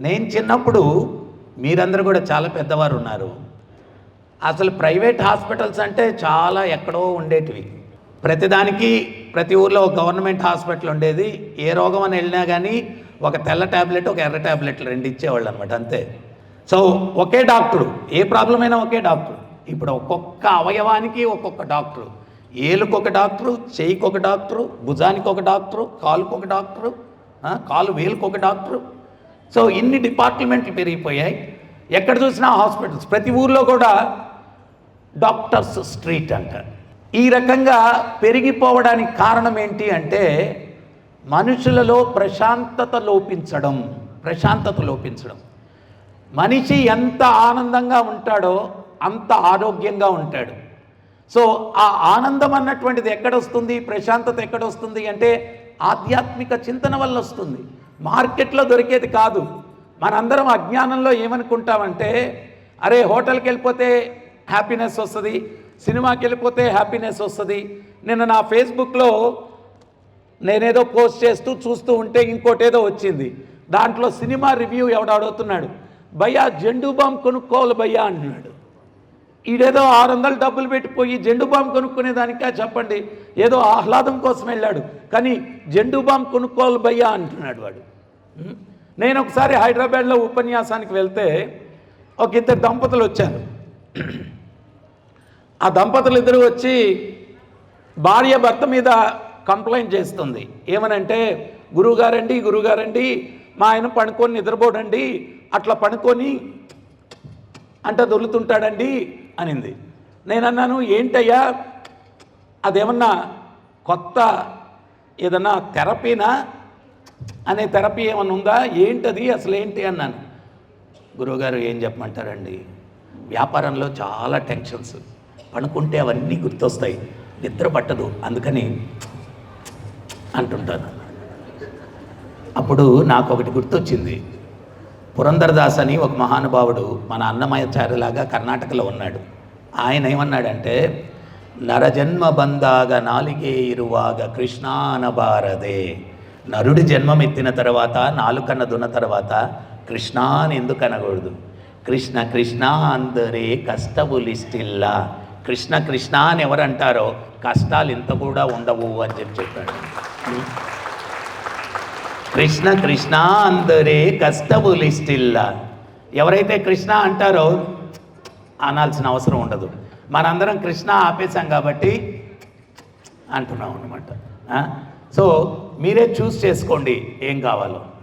నేను చిన్నప్పుడు మీరందరూ కూడా చాలా పెద్దవారు ఉన్నారు. అసలు ప్రైవేట్ హాస్పిటల్స్ అంటే చాలా ఎక్కడో ఉండేటివి. ప్రతిదానికి ప్రతి ఊర్లో ఒక గవర్నమెంట్ హాస్పిటల్ ఉండేది. ఏ రోగం అని వెళ్ళినా కానీ ఒక తెల్ల ట్యాబ్లెట్ ఒక ఎర్ర ట్యాబ్లెట్ రెండు ఇచ్చేవాళ్ళు అనమాట అంతే. సో ఒకే డాక్టరు. ఏ ప్రాబ్లం అయినా ఒకే డాక్టర్. ఇప్పుడు ఒక్కొక్క అవయవానికి ఒక్కొక్క డాక్టరు. ఏలుకు ఒక డాక్టరు చెయ్యికి ఒక డాక్టరు భుజానికి ఒక డాక్టరు కాలుకు ఒక డాక్టరు కాలు వేలుకు ఒక డాక్టరు. సో ఇన్ని డిపార్ట్మెంట్లు పెరిగిపోయాయి. ఎక్కడ చూసినా హాస్పిటల్స్. ప్రతి ఊర్లో కూడా డాక్టర్స్ స్ట్రీట్ అంటారు ఈ రకంగా పెరిగిపోవడానికి కారణం ఏంటి అంటే మనుషులలో ప్రశాంతత లోపించడం ప్రశాంతత లోపించడం. మనిషి ఎంత ఆనందంగా ఉంటాడో అంత ఆరోగ్యంగా ఉంటాడు. సో ఆ ఆనందం అన్నటువంటిది ఎక్కడొస్తుంది ప్రశాంతత ఎక్కడొస్తుంది అంటే ఆధ్యాత్మిక చింతన వల్ల వస్తుంది. మార్కెట్లో దొరికేది కాదు. మనందరం అజ్ఞానంలో ఏమనుకుంటామంటే అరే హోటల్కి వెళ్ళిపోతే హ్యాపీనెస్ వస్తుంది సినిమాకి వెళ్ళిపోతే హ్యాపీనెస్ వస్తుంది. నిన్న నా ఫేస్బుక్లో నేనేదో పోస్ట్ చేస్తూ చూస్తూ ఉంటే ఇంకోటేదో వచ్చింది. దాంట్లో సినిమా రివ్యూ ఎవడు అడుగుతున్నాడు. భయ్యా జెండు బామ్ కొనుక్కోవాలి భయ్యా అంటున్నాడు. ఈడేదో ఆరు వందలు డబ్బులు పెట్టిపోయి జెండు బామ్ కొనుక్కునేదానికా చెప్పండి. ఏదో ఆహ్లాదం కోసం వెళ్ళాడు. కానీ జెండు బామ్ కొనుక్కోవాలి భయ్యా అంటున్నాడు వాడు. నేను ఒకసారి హైదరాబాద్లో ఉపన్యాసానికి వెళ్తే ఒక ఇద్దరు దంపతులు వచ్చారు. ఆ దంపతులు ఇద్దరు వచ్చి భార్య భర్త మీద కంప్లైంట్ చేస్తుంది. ఏమనంటే గురువుగారండి గురువుగారండి మా ఆయన పడుకొని నిద్రపోడండి అట్లా పడుకొని అంట దొరుకుతుంటాడండి అనింది. నేను అన్నాను ఏంటయ్యా? అదేమన్నా కొత్త ఏదన్నా థెరపీనా? అనే థెరపీ ఏమన్నా ఉందా? ఏంటది? అసలు ఏంటి అన్నాను. గురువుగారు ఏం చెప్పమంటారండి? వ్యాపారంలో చాలా టెన్షన్స్. పనుకుంటే అవన్నీ గుర్తొస్తాయి. నిద్ర పట్టదు. అందుకని అంటుంటాను. అప్పుడు నాకు ఒకటి గుర్తొచ్చింది. పురంధరదాస్ అని ఒక మహానుభావుడు మన అన్నమయాచార్యలాగా కర్ణాటకలో ఉన్నాడు. ఆయన ఏమన్నాడంటే నరజన్మ బందాగ నాలుగే ఇరువాగ కృష్ణానబారదే నరుడి జన్మం ఎత్తిన తర్వాత నాలుకన్న దున్న తర్వాత కృష్ణ అని ఎందుకు అనకూడదు? కృష్ణ కృష్ణ అందరే కష్టములిస్టిల్లా కృష్ణ కృష్ణ అని ఎవరంటారో కష్టాలు ఇంత కూడా ఉండవు అని చెప్పి చెప్పాడు. కృష్ణ కృష్ణ అందరే కష్టములిస్టిల్ల ఎవరైతే కృష్ణ అంటారో అనాల్సిన అవసరం ఉండదు. మనందరం కృష్ణ ఆపేశాం కాబట్టి అంటున్నాం అనమాట సో మీరే చూస్ చేసుకోండి ఏం కావాలో.